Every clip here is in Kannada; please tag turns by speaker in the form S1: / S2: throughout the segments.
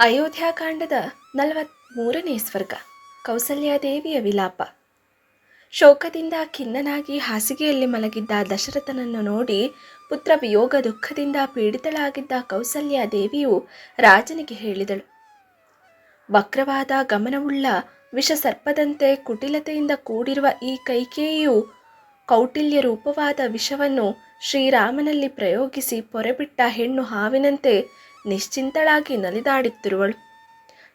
S1: ಅಯೋಧ್ಯಾಕಾಂಡದ ನಲವತ್ಮೂರನೇ ಸ್ವರ್ಗ ಕೌಸಲ್ಯಾದೇವಿಯ ವಿಲಾಪ. ಶೋಕದಿಂದ ಖಿನ್ನನಾಗಿ ಹಾಸಿಗೆಯಲ್ಲಿ ಮಲಗಿದ್ದ ದಶರಥನನ್ನು ನೋಡಿ ಪುತ್ರ ವಿಯೋಗ ದುಃಖದಿಂದ ಪೀಡಿತಳಾಗಿದ್ದ ಕೌಸಲ್ಯಾದೇವಿಯು ರಾಜನಿಗೆ ಹೇಳಿದಳು. ವಕ್ರವಾದ ಗಮನವುಳ್ಳ ವಿಷಸರ್ಪದಂತೆ ಕುಟಿಲತೆಯಿಂದ ಕೂಡಿರುವ ಈ ಕೈಕೇಯಿಯು ಕೌಟಿಲ್ಯ ರೂಪವಾದ ವಿಷವನ್ನು ಶ್ರೀರಾಮನಲ್ಲಿ ಪ್ರಯೋಗಿಸಿ ಪೊರೆಬಿಟ್ಟ ಹೆಣ್ಣು ಹಾವಿನಂತೆ ನಿಶ್ಚಿಂತಳಾಗಿ ನಲಿದಾಡುತ್ತಿರುವಳು.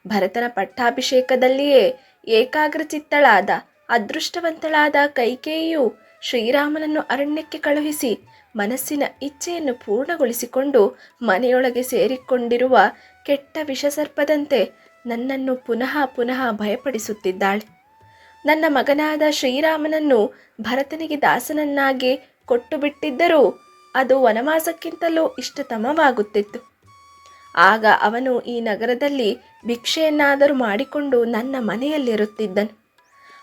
S1: ಭರತನ ಪಟ್ಟಾಭಿಷೇಕದಲ್ಲಿಯೇ ಏಕಾಗ್ರಚಿತ್ತಳಾದ, ಅದೃಷ್ಟವಂತಳಾದ ಕೈಕೇಯಿಯು ಶ್ರೀರಾಮನನ್ನು ಅರಣ್ಯಕ್ಕೆ ಕಳುಹಿಸಿ ಮನಸ್ಸಿನ ಇಚ್ಛೆಯನ್ನು ಪೂರ್ಣಗೊಳಿಸಿಕೊಂಡು ಮನೆಯೊಳಗೆ ಸೇರಿಕೊಂಡಿರುವ ಕೆಟ್ಟ ವಿಷಸರ್ಪದಂತೆ ನನ್ನನ್ನು ಪುನಃ ಪುನಃ ಭಯಪಡಿಸುತ್ತಿದ್ದಾಳೆ. ನನ್ನ ಮಗನಾದ ಶ್ರೀರಾಮನನ್ನು ಭರತನಿಗೆ ದಾಸನನ್ನಾಗಿ ಕೊಟ್ಟು ಬಿಟ್ಟಿದ್ದರೂ ಅದು ವನವಾಸಕ್ಕಿಂತಲೂ ಇಷ್ಟತಮವಾಗುತ್ತಿತ್ತು. ಆಗ ಅವನು ಈ ನಗರದಲ್ಲಿ ಭಿಕ್ಷೆಯನ್ನಾದರೂ ಮಾಡಿಕೊಂಡು ನನ್ನ ಮನೆಯಲ್ಲಿರುತ್ತಿದ್ದನು.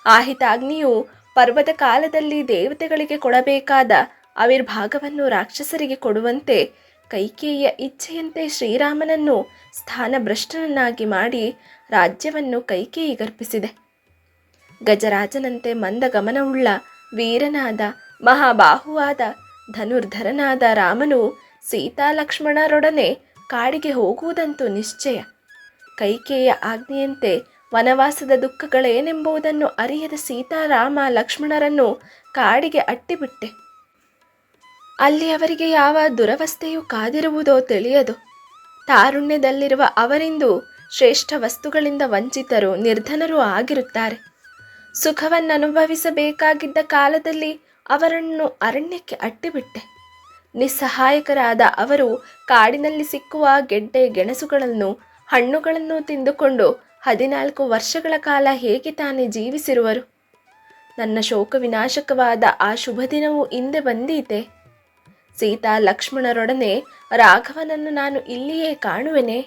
S1: ಆಹಿತಾಗ್ನಿಯು ಪರ್ವದ ಕಾಲದಲ್ಲಿ ದೇವತೆಗಳಿಗೆ ಕೊಡಬೇಕಾದ ಆವಿರ್ಭಾಗವನ್ನು ರಾಕ್ಷಸರಿಗೆ ಕೊಡುವಂತೆ ಕೈಕೇಯಿಯ ಇಚ್ಛೆಯಂತೆ ಶ್ರೀರಾಮನನ್ನು ಸ್ಥಾನಭ್ರಷ್ಟನನ್ನಾಗಿ ಮಾಡಿ ರಾಜ್ಯವನ್ನು ಕೈಕೇಯಿಗರ್ಪಿಸಿದೆ ಗಜರಾಜನಂತೆ ಮಂದ ಗಮನವುಳ್ಳ ವೀರನಾದ, ಮಹಾಬಾಹುವಾದ, ಧನುರ್ಧರನಾದ ರಾಮನು ಸೀತಾಲಕ್ಷ್ಮಣರೊಡನೆ ಕಾಡಿಗೆ ಹೋಗುವುದಂತೂ ನಿಶ್ಚಯ. ಕೈಕೇಯ ಆಜ್ಞೆಯಂತೆ ವನವಾಸದ ದುಃಖಗಳೇನೆಂಬುದನ್ನು ಅರಿಯದ ಸೀತಾರಾಮ ಲಕ್ಷ್ಮಣರನ್ನು ಕಾಡಿಗೆ ಅಟ್ಟಿಬಿಟ್ಟೆ. ಅಲ್ಲಿ ಅವರಿಗೆ ಯಾವ ದುರವಸ್ಥೆಯು ಕಾದಿರುವುದೋ ತಿಳಿಯದು. ತಾರುಣ್ಯದಲ್ಲಿರುವ ಅವರಿಂದು ಶ್ರೇಷ್ಠ ವಸ್ತುಗಳಿಂದ ವಂಚಿತರು ನಿರ್ಧನರೂ ಆಗಿರುತ್ತಾರೆ. ಸುಖವನ್ನನುಭವಿಸಬೇಕಾಗಿದ್ದ ಕಾಲದಲ್ಲಿ ಅವರನ್ನು ಅರಣ್ಯಕ್ಕೆ ಅಟ್ಟಿಬಿಟ್ಟೆ. ನಿಸ್ಸಹಾಯಕರಾದ ಅವರು ಕಾಡಿನಲ್ಲಿ ಸಿಕ್ಕುವ ಗೆಡ್ಡೆ ಗೆಣಸುಗಳನ್ನು, ಹಣ್ಣುಗಳನ್ನು ತಿಂದುಕೊಂಡು ಹದಿನಾಲ್ಕು ವರ್ಷಗಳ ಕಾಲ ಹೇಗೆ ತಾನೇ ಜೀವಿಸಿರುವರು? ನನ್ನ ಶೋಕ ವಿನಾಶಕವಾದ ಆ ಶುಭ ದಿನವು ಹಿಂದೆ ಬಂದೀತೆ. ಸೀತಾ ಲಕ್ಷ್ಮಣರೊಡನೆ, ರಾಘವನನ್ನು ನಾನು ಇಲ್ಲಿಯೇ ಕಾಣುವೆನೆ.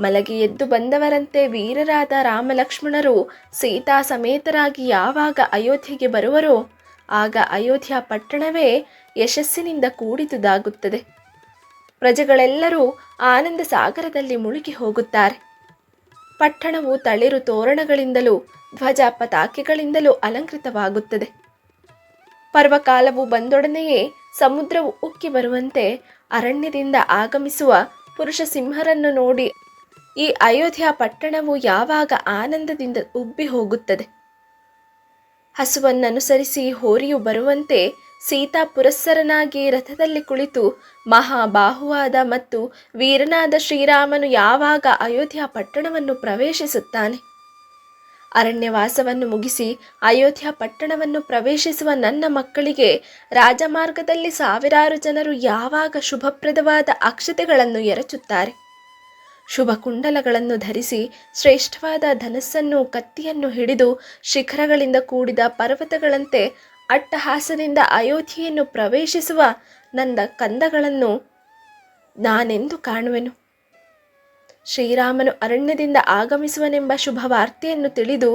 S1: ಮಲಗಿ ಎದ್ದು ಬಂದವರಂತೆ ವೀರರಾದ ರಾಮಲಕ್ಷ್ಮಣರು ಸೀತಾ ಸಮೇತರಾಗಿ ಯಾವಾಗ ಅಯೋಧ್ಯೆಗೆ ಬರುವರೋ, ಆಗ ಅಯೋಧ್ಯ ಪಟ್ಟಣವೇ ಯಶಸ್ಸಿನಿಂದ ಕೂಡಿದುದಾಗುತ್ತದೆ. ಪ್ರಜೆಗಳೆಲ್ಲರೂ ಆನಂದ ಸಾಗರದಲ್ಲಿ ಮುಳುಗಿ ಹೋಗುತ್ತಾರೆ. ಪಟ್ಟಣವು ತಳಿರು ತೋರಣಗಳಿಂದಲೂ ಧ್ವಜ ಪತಾಕೆಗಳಿಂದಲೂ ಅಲಂಕೃತವಾಗುತ್ತದೆ. ಪರ್ವಕಾಲವು ಬಂದೊಡನೆಯೇ ಸಮುದ್ರವು ಉಕ್ಕಿ ಬರುವಂತೆ ಅರಣ್ಯದಿಂದ ಆಗಮಿಸುವ ಪುರುಷ ಸಿಂಹರನ್ನು ನೋಡಿ ಈ ಅಯೋಧ್ಯ ಪಟ್ಟಣವು ಯಾವಾಗ ಆನಂದದಿಂದ ಉಬ್ಬಿ ಹೋಗುತ್ತದೆ. ಹಸುವನ್ನನುಸರಿಸಿ ಹೋರಿಯು ಬರುವಂತೆ ಸೀತಾ ಪುರಸ್ಸರನಾಗಿ ರಥದಲ್ಲಿ ಕುಳಿತು ಮಹಾಬಾಹುವಾದ ಮತ್ತು ವೀರನಾದ ಶ್ರೀರಾಮನು ಯಾವಾಗ ಅಯೋಧ್ಯ ಪಟ್ಟಣವನ್ನು ಪ್ರವೇಶಿಸುತ್ತಾನೆ? ಅರಣ್ಯವಾಸವನ್ನು ಮುಗಿಸಿ ಅಯೋಧ್ಯ ಪಟ್ಟಣವನ್ನು ಪ್ರವೇಶಿಸುವ ನನ್ನ ಮಕ್ಕಳಿಗೆ ರಾಜಮಾರ್ಗದಲ್ಲಿ ಸಾವಿರಾರು ಜನರು ಯಾವಾಗ ಶುಭಪ್ರದವಾದ ಅಕ್ಷತೆಗಳನ್ನು ಎರಚುತ್ತಾರೆ? ಶುಭ ಕುಂಡಲಗಳನ್ನು ಧರಿಸಿ ಶ್ರೇಷ್ಠವಾದ ಧನಸ್ಸನ್ನು ಕತ್ತಿಯನ್ನು ಹಿಡಿದು ಶಿಖರಗಳಿಂದ ಕೂಡಿದ ಪರ್ವತಗಳಂತೆ ಅಟ್ಟಹಾಸದಿಂದ ಅಯೋಧ್ಯೆಯನ್ನು ಪ್ರವೇಶಿಸುವ ನನ್ನ ಕಂದಗಳನ್ನು ನಾನೆಂದು ಕಾಣುವೆನು. ಶ್ರೀರಾಮನು ಅರಣ್ಯದಿಂದ ಆಗಮಿಸುವನೆಂಬ ಶುಭ ವಾರ್ತೆಯನ್ನು ತಿಳಿದು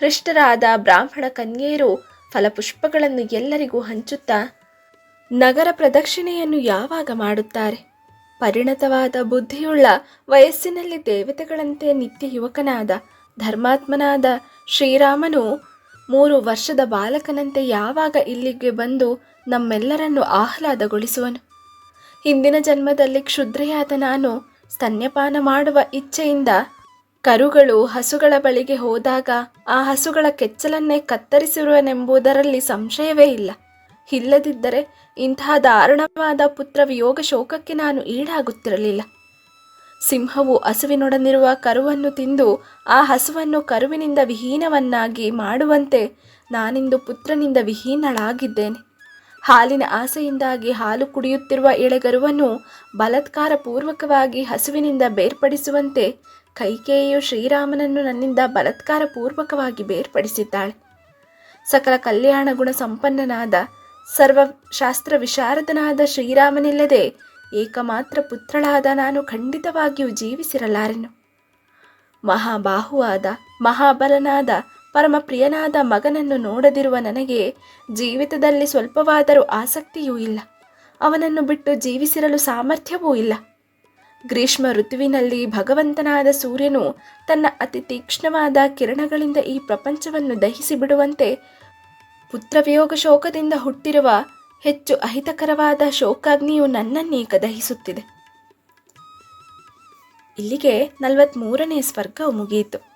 S1: ಹೃಷ್ಟರಾದ ಬ್ರಾಹ್ಮಣ ಕನ್ಯೆಯರು ಫಲಪುಷ್ಪಗಳನ್ನು ಎಲ್ಲರಿಗೂ ಹಂಚುತ್ತಾ ನಗರ ಪ್ರದಕ್ಷಿಣೆಯನ್ನು ಯಾವಾಗ ಮಾಡುತ್ತಾರೆ? ಪರಿಣತವಾದ ಬುದ್ಧಿಯುಳ್ಳ ವಯಸ್ಸಿನಲ್ಲಿ ದೇವತೆಗಳಂತೆ ನಿತ್ಯ ಯುವಕನಾದ, ಧರ್ಮಾತ್ಮನಾದ ಶ್ರೀರಾಮನು ಮೂರು ವರ್ಷದ ಬಾಲಕನಂತೆ ಯಾವಾಗ ಇಲ್ಲಿಗೆ ಬಂದು ನಮ್ಮೆಲ್ಲರನ್ನು ಆಹ್ಲಾದಗೊಳಿಸುವನು? ಹಿಂದಿನ ಜನ್ಮದಲ್ಲಿ ಕ್ಷುದ್ರೆಯಾದ ನಾನು ಸ್ತನ್ಯಪಾನ ಮಾಡುವ ಇಚ್ಛೆಯಿಂದ ಕರುಗಳು ಹಸುಗಳ ಬಳಿಗೆ ಹೋದಾಗ ಆ ಹಸುಗಳ ಕೆಚ್ಚಲನ್ನೇ ಕತ್ತರಿಸಿರುವನೆಂಬುದರಲ್ಲಿ ಸಂಶಯವೇ ಇಲ್ಲ. ಇಲ್ಲದಿದ್ದರೆ ಇಂತಹ ದಾರುಣವಾದ ಪುತ್ರ ವಿಯೋಗ ಶೋಕಕ್ಕೆ ನಾನು ಈಡಾಗುತ್ತಿರಲಿಲ್ಲ. ಸಿಂಹವು ಹಸುವಿನೊಡನಿರುವ ಕರುವನ್ನು ತಿಂದು ಆ ಹಸುವನ್ನು ಕರುವಿನಿಂದ ವಿಹೀನವನ್ನಾಗಿ ಮಾಡುವಂತೆ ನಾನಿಂದು ಪುತ್ರನಿಂದ ವಿಹೀನಳಾಗಿದ್ದೇನೆ. ಹಾಲಿನ ಆಸೆಯಿಂದಾಗಿ ಹಾಲು ಕುಡಿಯುತ್ತಿರುವ ಎಳೆಗರುವನ್ನು ಬಲತ್ಕಾರಪೂರ್ವಕವಾಗಿ ಹಸುವಿನಿಂದ ಬೇರ್ಪಡಿಸುವಂತೆ ಕೈಕೇಯು ಶ್ರೀರಾಮನನ್ನು ನನ್ನಿಂದ ಬಲತ್ಕಾರಪೂರ್ವಕವಾಗಿ ಬೇರ್ಪಡಿಸಿದ್ದಾಳೆ. ಸಕಲ ಕಲ್ಯಾಣ ಗುಣ ಸಂಪನ್ನನಾದ ಸರ್ವಶಾಸ್ತ್ರ ವಿಶಾರದನಾದ ಶ್ರೀರಾಮನಿಲ್ಲದೆ ಏಕಮಾತ್ರ ಪುತ್ರಳಾದ ನಾನು ಖಂಡಿತವಾಗಿಯೂ ಜೀವಿಸಿರಲಾರೆನು. ಮಹಾಬಾಹುವಾದ, ಮಹಾಬಲನಾದ ಪರಮ ಪ್ರಿಯನಾದ ಮಗನನ್ನು ನೋಡದಿರುವ ನನಗೆ ಜೀವಿತದಲ್ಲಿ ಸ್ವಲ್ಪವಾದರೂ ಆಸಕ್ತಿಯೂ ಇಲ್ಲ. ಅವನನ್ನು ಬಿಟ್ಟು ಜೀವಿಸಿರಲು ಸಾಮರ್ಥ್ಯವೂ ಇಲ್ಲ. ಗ್ರೀಷ್ಮ ಋತುವಿನಲ್ಲಿ ಭಗವಂತನಾದ ಸೂರ್ಯನು ತನ್ನ ಅತಿ ತೀಕ್ಷ್ಣವಾದ ಕಿರಣಗಳಿಂದ ಈ ಪ್ರಪಂಚವನ್ನು ದಹಿಸಿ ಬಿಡುವಂತೆ ಪುತ್ರವಿಯೋಗ ಶೋಕದಿಂದ ಹುಟ್ಟಿರುವ ಹೆಚ್ಚು ಅಹಿತಕರವಾದ ಶೋಕಾಗ್ನಿಯು ನನ್ನನ್ನೇ ಕದಹಿಸುತ್ತಿದೆ. ಇಲ್ಲಿಗೆ ನಲವತ್ತ್ಮೂರನೇ ಸ್ವರ್ಗವು ಮುಗಿಯಿತು.